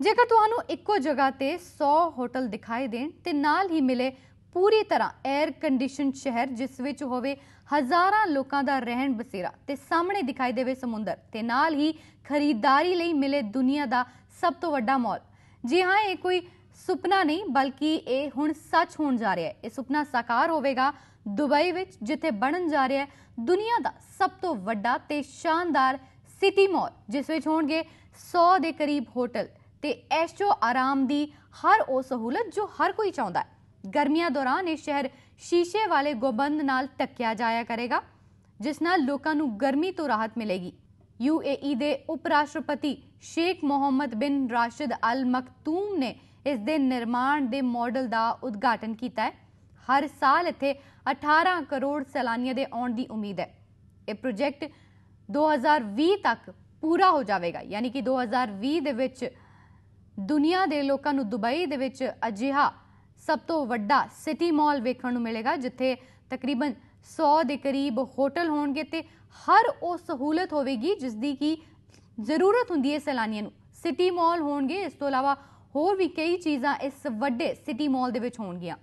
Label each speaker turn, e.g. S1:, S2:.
S1: ਜੇਕਰ ਤੁਹਾਨੂੰ ਇੱਕੋ ਜਗ੍ਹਾ ਤੇ 100 ਹੋਟਲ ਦਿਖਾਈ ਦੇਣ ਤੇ ਨਾਲ ਹੀ ਮਿਲੇ ਪੂਰੀ ਤਰ੍ਹਾਂ 에ਅਰ ਕੰਡੀਸ਼ਨ ਸ਼ਹਿਰ, ਜਿਸ ਵਿੱਚ ਹੋਵੇ ਹਜ਼ਾਰਾਂ ਲੋਕਾਂ ਦਾ ਰਹਿਣ ਬਸੇਰਾ ਤੇ ਸਾਹਮਣੇ ਦਿਖਾਈ ਦੇਵੇ ਸਮੁੰਦਰ ਤੇ ਨਾਲ ਹੀ ਖਰੀਦਦਾਰੀ ਲਈ ਮਿਲੇ ਦੁਨੀਆ ਦਾ ਸਭ ਤੋਂ ਵੱਡਾ ਮਾਲ ਜੀ ਹਾਂ, ਇਹ ਕੋਈ ਸੁਪਨਾ ਨਹੀਂ, ਬਲਕਿ ਇਹ ਹੁਣ ਸੱਚ ਹੋਣ ਜਾ ਰਿਹਾ ਹੈ। ਇਹ ਸੁਪਨਾ ਸਾਕਾਰ ਹੋਵੇਗਾ ਦੁਬਈ ਵਿੱਚ, ਜਿੱਥੇ ਬਣਨ ਜਾ ਰਿਹਾ ਹੈ ਦੁਨੀਆ ਦਾ ਸਭ ਤੋਂ ਵੱਡਾ ਤੇ ਸ਼ਾਨਦਾਰ ਸਿਟੀ ਮਾਲ ਜਿਸ ਵਿੱਚ ਹੋਣਗੇ 100 ਦੇ ਕਰੀਬ ਹੋਟਲ। ਤੇ ਐਸ਼ੋ ਆਰਾਮ ਦੀ ਹਰ ਉਹ ਸਹੂਲਤ ਜੋ ਹਰ ਕੋਈ ਚਾਹੁੰਦਾ ਹੈ। ਗਰਮੀਆਂ ਦੌਰਾਨ ਇਹ ਸ਼ਹਿਰ ਸ਼ੀਸ਼ੇ ਵਾਲੇ ਗੋਬੰਦ ਨਾਲ ਟੱਕਿਆ ਜਾਇਆ ਕਰੇਗਾ, ਜਿਸ ਨਾਲ ਲੋਕਾਂ ਨੂੰ ਗਰਮੀ ਤੋਂ ਰਾਹਤ ਮਿਲੇਗੀ। ਯੂਏਈ ਦੇ ਉਪ ਰਾਸ਼ਟਰਪਤੀ ਸ਼ੇਖ ਮੁਹੰਮਦ ਬਿਨ ਰਾਸ਼ਿਦ ਅਲ ਮਕਤੂਮ ਨੇ ਇਸ ਦੇ ਨਿਰਮਾਣ ਦੇ ਮਾਡਲ ਦਾ ਉਦਘਾਟਨ ਕੀਤਾ ਹੈ। ਹਰ ਸਾਲ ਇੱਥੇ 18 ਕਰੋੜ ਸੈਲਾਨੀਆਂ ਦੇ ਆਉਣ ਦੀ ਉਮੀਦ ਹੈ। ਇਹ ਪ੍ਰੋਜੈਕਟ 2020 ਤੱਕ ਪੂਰਾ ਹੋ ਜਾਵੇਗਾ, ਯਾਨੀ ਕਿ 2020 ਦੇ ਵਿੱਚ ਦੁਨੀਆ ਦੇ ਲੋਕਾਂ ਨੂੰ ਦੁਬਈ ਦੇ ਵਿੱਚ ਅਜਿਹਾ ਸਭ ਤੋਂ ਵੱਡਾ ਸਿਟੀ ਮਾਲ ਵੇਖਣ ਨੂੰ ਮਿਲੇਗਾ, ਜਿੱਥੇ ਤਕਰੀਬਨ 100 ਦੇ ਕਰੀਬ ਹੋਟਲ ਹੋਣਗੇ ਤੇ ਹਰ ਉਹ ਸਹੂਲਤ ਹੋਵੇਗੀ ਜਿਸ ਦੀ ਕੀ ਜ਼ਰੂਰਤ ਹੁੰਦੀ ਹੈ ਸੈਲਾਨੀਆਂ ਨੂੰ। ਸਿਟੀ ਮਾਲ ਹੋਣਗੇ, ਇਸ ਤੋਂ ਇਲਾਵਾ ਹੋਰ ਵੀ ਕਈ ਚੀਜ਼ਾਂ ਇਸ ਵੱਡੇ ਸਿਟੀ ਮਾਲ ਦੇ ਵਿੱਚ ਹੋਣਗੀਆਂ।